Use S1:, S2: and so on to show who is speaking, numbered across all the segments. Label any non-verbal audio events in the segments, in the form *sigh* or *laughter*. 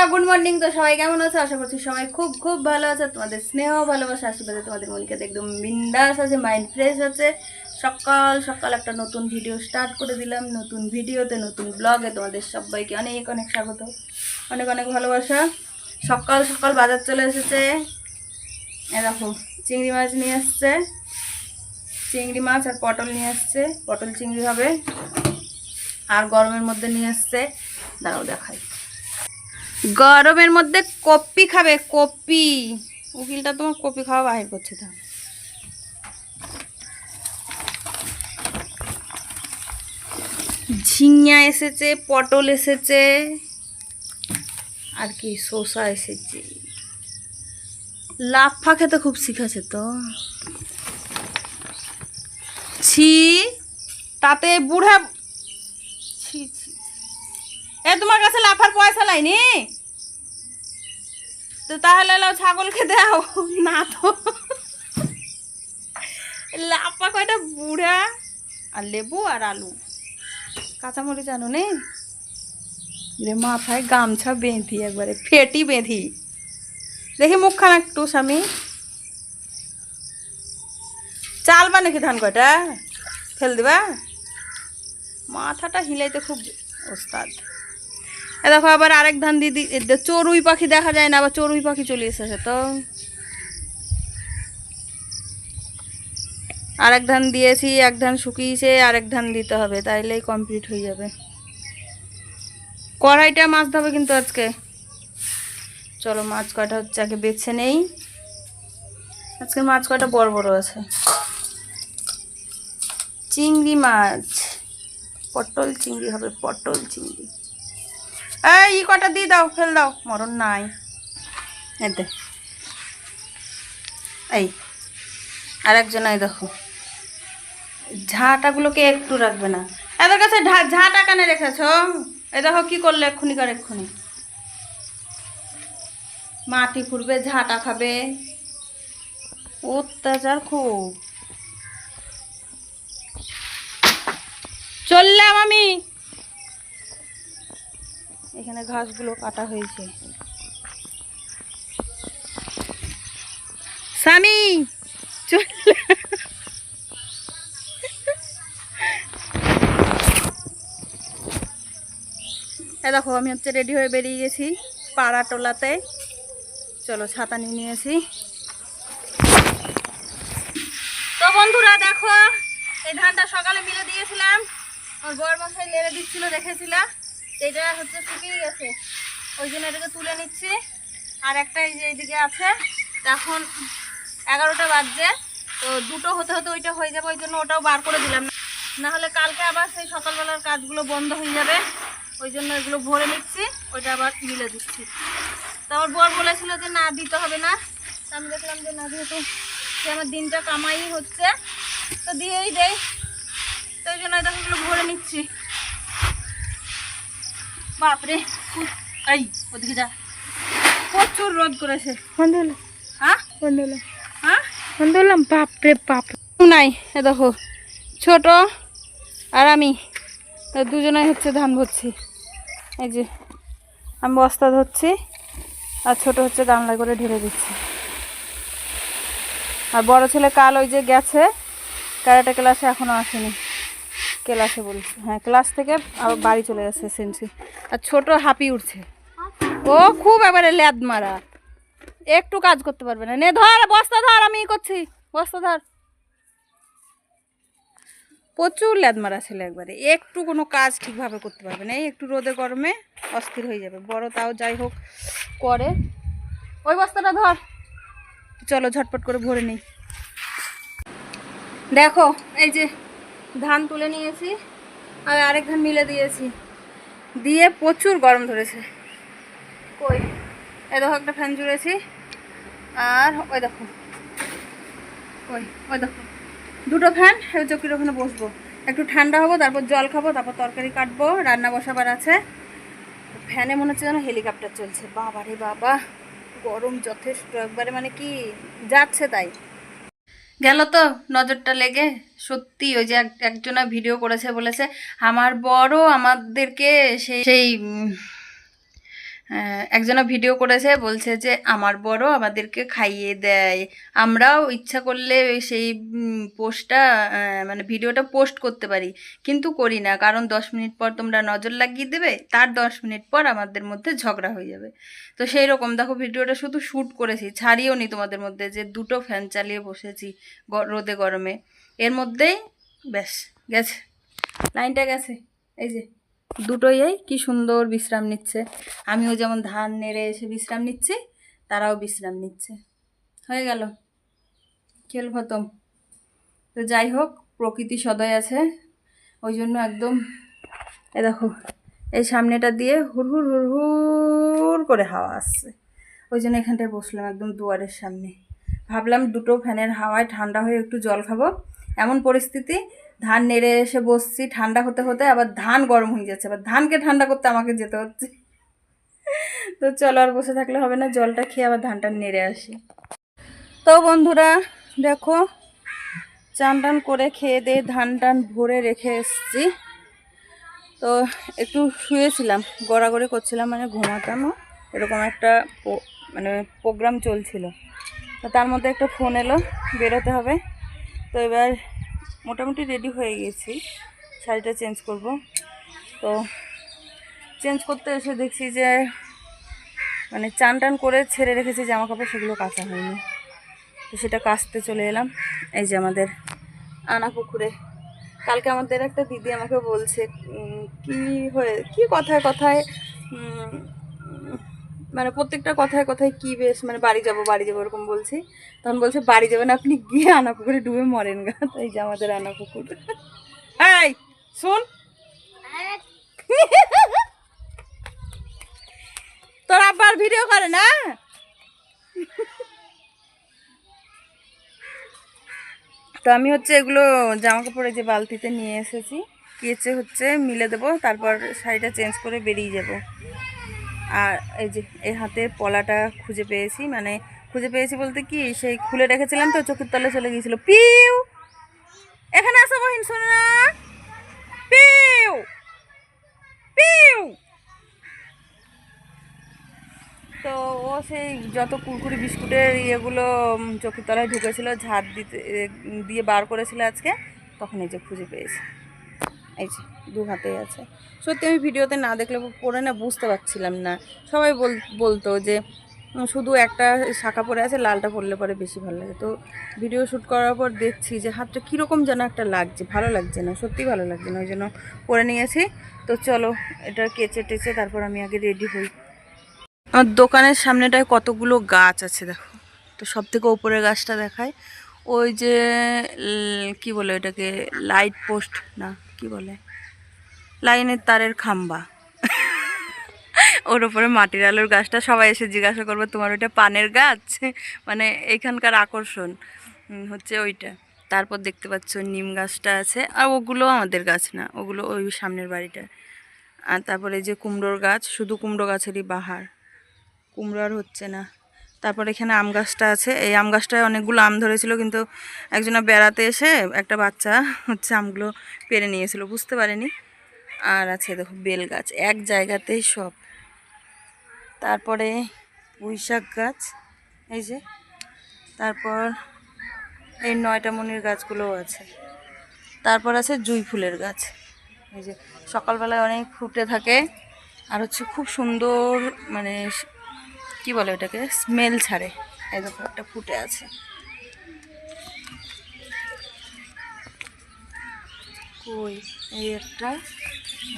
S1: বন্ধুরা good morning তো সবাই কেমন আছে? আশা করছি সবাই খুব খুব ভালো আছে। তোমাদের স্নেহ, ভালোবাসা, আশীর্বাদে তোমাদের মনিকে একদম বিন্দাস আছে মাইন্ড ফ্রেশ আছে। সকাল সকাল একটা নতুন ভিডিও স্টার্ট করে দিলাম। নতুন ভিডিওতে নতুন ব্লগে তোমাদের সবাইকে অনেক অনেক স্বাগত। অনেক অনেক ভালোবাসা। সকাল সকাল বাজার চলে এসেছে। এ দেখো, চিংড়ি মাছ নিয়ে এসছে চিংড়ি মাছ আর পটল নিয়ে এসছে পটল চিংড়ি হবে। আর গরমের মধ্যে নিয়ে এসছে দাঁড়াও দেখাই। গরমের মধ্যে কপি খাবে, কপি। উকিলটা তোমার কপি খাওয়া বাহির করছে তো ঝিঙা এসেছে, পটল এসেছে, আর কি, শসা এসেছে। লাফা খেতে খুব শিখেছে তো। ছি, তাতে বুড়া এ, তোমার কাছে লাফার পয়সা লাইনি তো তাহলে লাও ছাগলকে দাও না তো। লাফা কয়টা বুড়া, আর লেবু আর আলু। কাঁচামরিচ আনো নে? রে মাথায় গামছা বেঁধি একবারে, ফেটি বেঁধি। দেখি মুখখানা একটু, স্বামী। চাল বা নাকি ধান কয়টা? ফেল দিবা? মাথাটা হিলাইতে খুব ওস্তাদ। দেখো আবার আরেক ধান দিদি চড়ুই পাখি দেখা যায় না, আবার চড়ুই পাখি চলে এসেছে তো। আরেক ধান দিয়েছি, এক ধান শুকিয়েছে, আরেক ধান দিতে হবে, তাইলেই কমপ্লিট হয়ে যাবে। কড়াইটা মাছ ধবে কিন্তু আজকে। চলো মাছ কয়টা হচ্ছে আগে বেছে নেই। আজকে মাছ কয়টা বড় বড় আছে? চিংড়ি মাছ। পটল চিংড়ি হবে, পটল চিংড়ি। এই, ই কটা দিয়ে দাও, ফেল দাও। মরণ নাই। এতে এই আর একজন এই দেখো। ঝাঁটাগুলোকে একটু রাখবে না। এদের কাছে ঝাঁটা কানে রেখেছ? এই দেখো কি করলে এক্ষুনি কার এক্ষুনি। মাটি ফুরবে ঝাঁটা খাবে। অত্যাচার খুব। চললাম আমি। এখানে ঘাসগুলো কাটা হয়েছে। স্বামী দেখো, আমি হচ্ছে রেডি হয়ে বেরিয়ে গেছি পাড়া টোলাতে। চলো, ছাতা নিয়ে নিয়েছি। তো বন্ধুরা, দেখো, এই ধানটা সকালে মিলে দিয়েছিলাম। আর বর মশাই লেড়ে দিচ্ছিল দেখেছিলাম এটা হচ্ছে শুকিয়ে গেছে। ওই জন্য এটাকে তুলে নিচ্ছি। আর একটা এই যে এইদিকে আছে। এখন এগারোটা বাজছে। তো দুটো হতে হতে ওইটা হয়ে যাবে, ওই জন্য ওটাও বার করে দিলাম। না হলে কালকে আবার সেই সকালবেলার কাজগুলো বন্ধ হয়ে যাবে। ওই জন্য এগুলো ভরে নিচ্ছি। ওইটা আবার মিলে দিচ্ছি। তো আমার বর বলেছিল যে, না, দিতে হবে না। আমি দেখলাম যে, না, যেহেতু সে আমার দিনটা কামাই হচ্ছে, তো দিয়েই দেয়। তো ওই জন্য এগুলো ভরে নিচ্ছি। বাপরে। এই ওদিকে যা। প্রচুর রোদ করেছে।
S2: বন্ধুলা
S1: হ্যাঁ?
S2: বন্ধুলা
S1: হ্যাঁ?
S2: বাপরে বাপ।
S1: নাই এ দেখো ছোট আর আমি। তো দুজনেই হচ্ছে ধান ভরছি। এই যে আমি বস্তা ধরছি আর ছোট হচ্ছে গামলা করে ঢেলে দিচ্ছি। আর বড় ছেলে কাল ওই যে গেছে ক্যারাটে ক্লাসে এখনও আসেনি। ক্লাসে বলছে হ্যাঁ ক্লাস থেকে আবার বাড়ি চলে গেছে সেন্সি আর ছোট হাঁপি উঠছে। ও খুব এবারে ল্যাদ মারা। একটু কাজ করতে পারবে না। নে, ধর, বস্তা ধর, আমি করছি। বস্তা ধর। প্রচুর ল্যাদ মারা ছেলে একবারে। একটু কোনো কাজ ঠিকভাবে করতে পারবে না। এই একটু রোদে গরমে অস্থির হয়ে যাবে। বড় তাও যাই হোক, করে। ওই বস্তাটা ধর। চলো ঝটপট করে ভরে নিই। দেখো, এই যে ধান তুলে নিয়েছি আর আরেক ধান মিলে দিয়েছি। দিয়ে প্রচুর গরম ধরেছে। কই? এই দেখো একটা ফ্যান জুড়েছি। আর ওই দেখো। ওই ওই দেখো। দুটো ফ্যান ওই চকির ওখানে বসবো। একটু ঠান্ডা হব, তারপর জল খাব, তারপর তরকারি কাটবো, রান্না বসাবার আছে। ফ্যানে মনে হচ্ছে যেন হেলিকপ্টার চলছে। বাবা রে বাবা, গরম যথেষ্ট। একবারে মানে কি, যাচ্ছে তাই। গেল তো নজরটা লেগে। সত্যি ওই যে এক- একজনা ভিডিও করেছে, বলেছে, আমার বড় আমাদেরকে সেই সেই
S3: একজনা ভিডিও করেছে, বলছে যে আমার বড় আমাদেরকে খাইয়ে দেয়। আমরাও ইচ্ছা করলে সেই পোস্টটা মানে ভিডিওটা পোস্ট করতে পারি, কিন্তু করি না। কারণ দশ মিনিট পর তোমরা নজর লাগিয়ে দেবে, তার দশ মিনিট পর আমাদের মধ্যে ঝগড়া হয়ে যাবে। তো সেই রকম, দেখো ভিডিওটা শুধু শ্যুট করেছি ছাড়িয়েও নি তোমাদের মধ্যে যে দুটো ফ্যান চালিয়ে বসেছি রোদে গরমে। এর মধ্যেই, ব্যাস, গেছে। লাইনটা গেছে, এই যে। দুটোই কি সুন্দর বিশ্রাম নিচ্ছে। আমিও যেমন ধান নেড়ে এসে বিশ্রাম নিচ্ছি, তারাও বিশ্রাম নিচ্ছে। হয়ে গেল। খেল খতম। তো যাই হোক, প্রকৃতি সদয় আছে। ওই জন্য একদম, এ দেখো, এই সামনেটা দিয়ে হুর হুর করে হাওয়া আসছে। ওই জন্য এখানটায় বসলাম একদম দুয়ারের সামনে। ভাবলাম দুটো ফ্যানের হাওয়ায় ঠান্ডা হয়ে একটু জল খাব। এমন পরিস্থিতি ধান নেড়ে এসে বসছি, ঠান্ডা হতে হতে আবার ধান গরম হয়ে যাচ্ছে, আবার ধানকে ঠান্ডা করতে আমাকে যেতে হচ্ছে। তো চলো আর বসে থাকলে হবে না, জলটা খেয়ে আবার ধানটা নেড়ে আসি। তো বন্ধুরা, দেখো, চান টান করে খেয়ে দিয়ে ধান টান ভরে রেখে এসছি। তো একটু শুয়েছিলাম, গড়াগড়ি করছিলাম মানে ঘুমাতামও এরকম একটা মানে প্রোগ্রাম চলছিল। তো তার মধ্যে একটা ফোন এলো, বেরোতে হবে। তো এবার মোটামুটি রেডি হয়ে গেছি। শাড়িটা চেঞ্জ করব। তো চেঞ্জ করতে এসে দেখছি যে মানে চান টান করে ছেড়ে রেখেছি, জামা কাপড় সেগুলো কাঁচা হয়নি। তো সেটা কাচতে চলে এলাম। এই যে আমাদের আনা পুকুরে। কালকে আমাদের একটা দিদি আমাকে বলছে কি হয়ে, কি কথায় কথায় মানে প্রত্যেকটা কথায় কথায় কি বেশ মানে বাড়ি যাব, বাড়ি যাব এরকম বলছি। তখন বলছে, বাড়ি যাবেন আপনি গিয়ে আনা পুকুরে ডুবে মরেন গা। *laughs* তাই যে আমাদের আনা পুকুর *laughs* এই, শোন। *laughs* তোর আব্বার ভিডিও করে না? তো আমি হচ্ছে এগুলো জামা কাপড়ে যে বালতিতে নিয়ে এসেছি, কেচে হচ্ছে, মিলে দেবো, তারপর শাড়িটা চেঞ্জ করে বেরিয়ে যাব। আর এই যে এই হাতে পলাটা খুঁজে পেয়েছি মানে খুঁজে পেয়েছি বলতে কি, সেই খুলে রেখেছিলাম তো, চোখের তলে চলে গিয়েছিল। পিউ! এখানে আসো বহিন শোনো না। পিউ! পিউ! তো ও সেই যত কুরকুরি বিস্কুটের ইয়েগুলো চোখের তলায় ঢুকেছিল, ঝাড় দিতে দিয়ে বার করেছিল আজকে, তখন এই যে খুঁজে পেয়েছি। এই যে, দু হাতেই আছে। সত্যি আমি ভিডিওতে না দেখলে পরে না বুঝতে পারছিলাম না। সবাই বল, বলতো যে শুধু একটা শাখা পরে আছে, লালটা পরলে পরে বেশি ভালো লাগে। তো ভিডিও শ্যুট করার পর দেখছি যে, হাতটা কীরকম যেন একটা লাগছে, ভালো লাগছে না, সত্যি ভালো লাগছে না, ওই জন্য পরে নিয়েছি। তো চলো, এটা কেচে টেচে তারপর আমি আগে রেডি হই। আমার দোকানের সামনেটায় কতগুলো গাছ আছে, দেখো। তো সব থেকে ওপরের গাছটা দেখায়। ওই যে কি বলে এটাকে লাইট পোস্ট, না? কি বলে? লাইনের তারের খাম্বা। ওর ওপরে মাটির আলুর গাছটা সবাই এসে জিজ্ঞাসা করবে, তোমার ওইটা পানের গাছ? মানে এখানকার আকর্ষণ হচ্ছে ওইটা। তারপর দেখতে পাচ্ছ নিম গাছটা আছে, আর ওগুলো আমাদের গাছ না, ওগুলো ওই সামনের বাড়িটা আর তারপরে যে কুমড়োর গাছ, শুধু কুমড়ো গাছেরই বাহার। কুমড়ো আর হচ্ছে না। তারপর এখানে আম গাছটা আছে। এই আম গাছটায় অনেকগুলো আম ধরেছিল, কিন্তু একজনা বেড়াতে এসে একটা বাচ্চা হচ্ছে আমগুলো পেরে নিয়েছিল, বুঝতে পারেনি। আর আছে দেখো বেল গাছ, এক জায়গাতেই সব। তারপরে পুঁইশাক গাছ, এই যে। তারপর এই নয়টা মনির গাছগুলোও আছে। তারপর আছে জুই ফুলের গাছ, এই যে। সকালবেলায় অনেক ফুটে থাকে, আর হচ্ছে খুব সুন্দর মানে কি বলে ওটাকে? স্মেল ছাড়ে। এই দেখো, একটা ফুটে আছে। কই? এই একটা,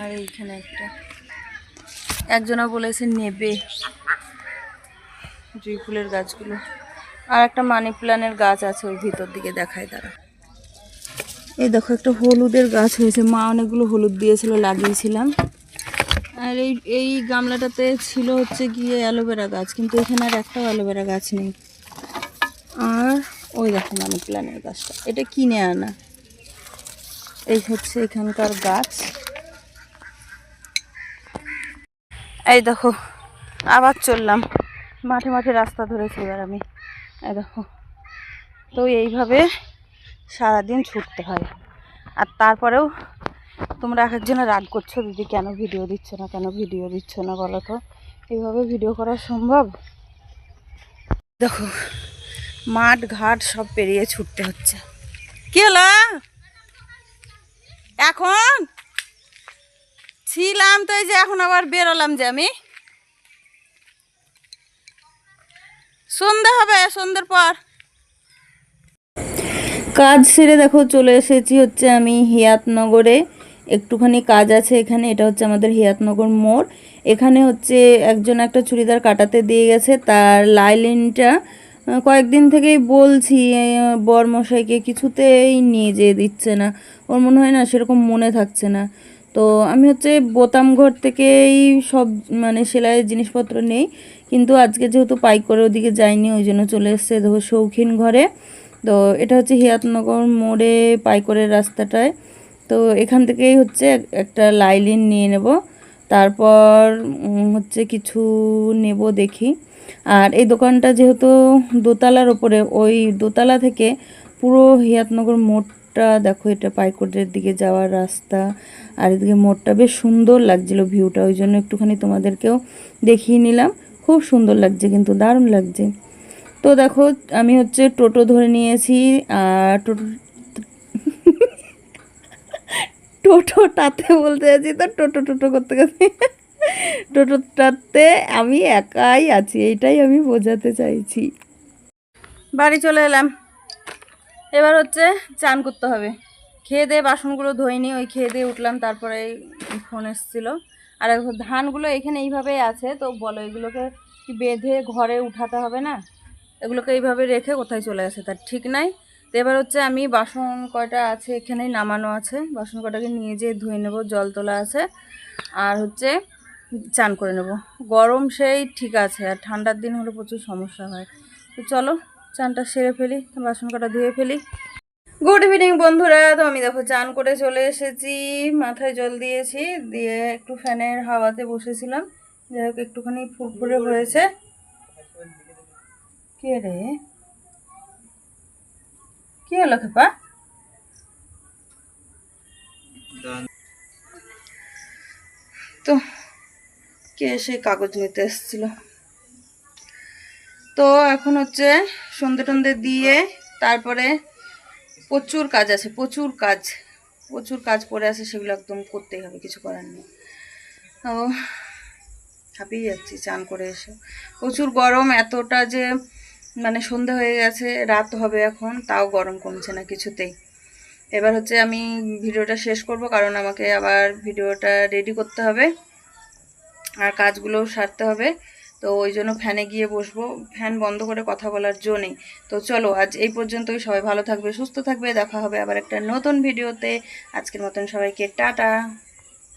S3: আর এইখানে একটা। একজনা বলেছে নেবে। জুই ফুলের গাছগুলো। আর একটা মানি প্ল্যানের গাছ আছে ওই ভিতর দিকে দেখায় তারা। এই দেখো, একটা হলুদের গাছ হয়েছে। মা অনেকগুলো হলুদ দিয়েছিল, লাগিয়েছিলাম। আর এই এই গামলাটাতে ছিল হচ্ছে গিয়ে অ্যালোভেরা গাছ, কিন্তু এখানে আর একটাও অ্যালোভেরা গাছ নেই। আর ওই দেখো মানি প্ল্যানের গাছটা। এটা কিনে আনা। এই হচ্ছে এখানকার গাছ। এই দেখো, আবার চললাম। মাঠে মাঠে রাস্তা ধরেছি এবার আমি। এই দেখো, তো এইভাবে সারাদিন ছুটতে হয়। আর তারপরেও তোমরা এক একজনে রাগ করছ, দিদি কেন ভিডিও দিচ্ছ না, কেন ভিডিও দিচ্ছ না বলো তো? এইভাবে ভিডিও করা সম্ভব? দেখো, মাঠ, ঘাট সব পেরিয়ে ছুটতে হচ্ছে। কি হলো? এখন? ছিলাম তো এই যে, এখন আবার বেরোলাম যে আমি। সন্ধে হবে, সন্ধ্যের পর। কাজ সেরে দেখো, চলে এসেছি হচ্ছে আমি হিয়াতনগরে। একটুখানি কাজ আছে এখানে, এটা হচ্ছে আমাদের হিয়াতনগর মোড়। এখানে হচ্ছে একজন একটা চুড়িদার কাটাতে দিয়ে গেছে, তার লাইলিনটা কয়েকদিন থেকেই বলছি বরমশাইকে কিছুতেই নিয়ে যেয়ে দিচ্ছে না। ওর মনে হয় না সেরকম মনে থাকছে না। তো আমি হচ্ছে বোতাম ঘর থেকেই সব মানে সেলাইয়ের জিনিসপত্র নেই, কিন্তু আজকে যেহেতু পাইক করে ওদিকে যাইনি, ওই জন্য চলে এসছে শৌখিন ঘরে। তো এটা হচ্ছে হিয়াতনগর মোড়ে পাইকরের রাস্তাটায়। তো এখান থেকেই হচ্ছে একটা লাইলিন নিয়ে নেব। তারপর হচ্ছে কিছু নেব দেখি। আর এই দোকানটা যেহেতু দোতলার ওপরে, ওই দোতলা থেকে পুরো হিয়াতনগর মোড়টা, দেখো এটা পাইকোটের দিকে যাওয়ার রাস্তা, আর এদিকে মোড়টা বেশ সুন্দর লাগছিল ভিউটা, ওই জন্য একটুখানি তোমাদেরকেও দেখিয়ে নিলাম। খুব সুন্দর লাগছে, কিন্তু দারুণ লাগছে। তো দেখো, আমি হচ্ছে টোটো ধরে নিয়েছি, আর টোটো টোটোটাতে বলতে যাচ্ছি, তো টোটো টোটো করতে করতে। টোটোটাতে আমি একাই আছি, এইটাই আমি বোঝাতে চাইছি। বাড়ি চলে এলাম। এবার হচ্ছে চান করতে হবে। খেয়ে দিয়ে বাসনগুলো ধোয়নি ওই খেয়ে দিয়ে উঠলাম, তারপরে ফোন এসেছিল। আর ধানগুলো এখানে এইভাবেই আছে, তো বলো এগুলোকে বেঁধে ঘরে উঠাতে হবে না? এগুলোকে এইভাবে রেখে কোথায় চলে গেছে? তার ঠিক নাই। তো এবার হচ্ছে আমি বাসন কয়টা আছে এখানেই নামানো আছে। বাসন কয়টাকে নিয়ে যেয়ে ধুয়ে নেব, জল তোলা আছে। আর হচ্ছে চান করে নেব। গরম সেই ঠিক আছে, আর ঠান্ডার দিন হলে প্রচুর সমস্যা হয়। তো চলো, চানটা সেরে ফেলি, বাসন কটা ধুয়ে ফেলি। গুড ইভিনিং বন্ধুরা, তো আমি দেখো চান করে চলে এসেছি। মাথায় জল দিয়েছি, দিয়ে একটু ফ্যানের হাওয়াতে বসেছিলাম। যাই হোক, একটুখানি ফুরফুরে হয়েছে। কে রে? কি হলো খেপা? তো, কে এসে কাগজ নিতে এসেছিল? তো এখন হচ্ছে সন্ধে টন্ধে দিয়ে তারপরে প্রচুর কাজ আছে, প্রচুর কাজ প্রচুর কাজ পড়ে আছে, সেগুলো একদম করতেই হবে, কিছু করার নেই। তো, হাঁপিয়ে যাচ্ছি, চান করে এসে। প্রচুর গরম, এতটা যে মানে সন্ধে হয়ে গেছে, রাত হবে এখন, তাও গরম কমছে না কিছুতেই। এবার হচ্ছে আমি ভিডিওটা শেষ করব, কারণ আমাকে আবার ভিডিওটা রেডি করতে হবে, আর কাজগুলোও সারতে হবে। তো ওই জন্য ফ্যানে গিয়ে বসবো, ফ্যান বন্ধ করে কথা বলার জো নেই। তো চলো, আজ এই পর্যন্তই, সবাই ভালো থাকবে, সুস্থ থাকবে, দেখা হবে আবার একটা নতুন ভিডিওতে। আজকের মতন সবাইকে টাটা।